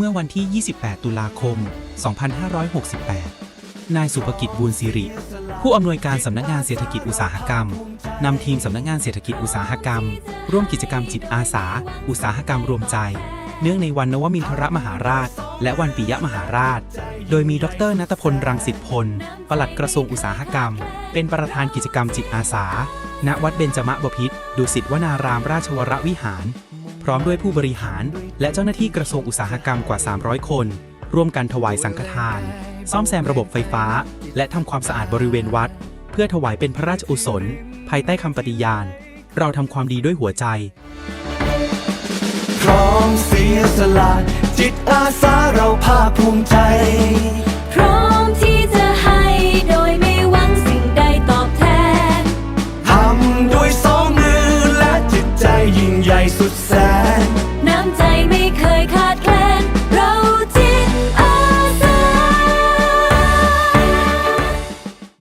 เมื่อวันที่ 28 ตุลาคม 2568 นายสุภกิจบูญสิริ ผู้อำนวยการสำนักงานเศรษฐกิจอุตสาหกรรมนำทีมสำนักงานเศรษฐกิจอุตสาหกรรม ร่วมกิจกรรมจิตอาสา อุตสาหกรรมรวมใจ เนื่องในวันนวมินทรมหาราช และวันปิยมหาราช โดยมีดรนัตพลรังสิตพล ปลัดกระทรวงอุตสาหกรรม เป็นประธานกิจกรรมจิตอาสา ณ วัดเบญจมบพิตรดุสิตวนารามราชวรวิหาร ร้อมด้วยผู้บริหาร และเจ้าหน้าที่กระทรวงอุตสาหกรรมกว่า 300 คน ร่วมกันถวายสังฆทาน ซ่อมแซมระบบไฟฟ้า และทำความสะอาดบริเวณวัด เพื่อถวายเป็นพระราชอุสนภายใต้คำปฏิญาณ เราทำความดีด้วยหัวใจ พร้อมเสียสละจิตอาสาเราภาคภูมิใจ พร้อมที่จะให้โดยไม่หวังสิ่งใดตอบแทน ทำด้วยสองมือและจิตใจยิ่งใหญ่สุด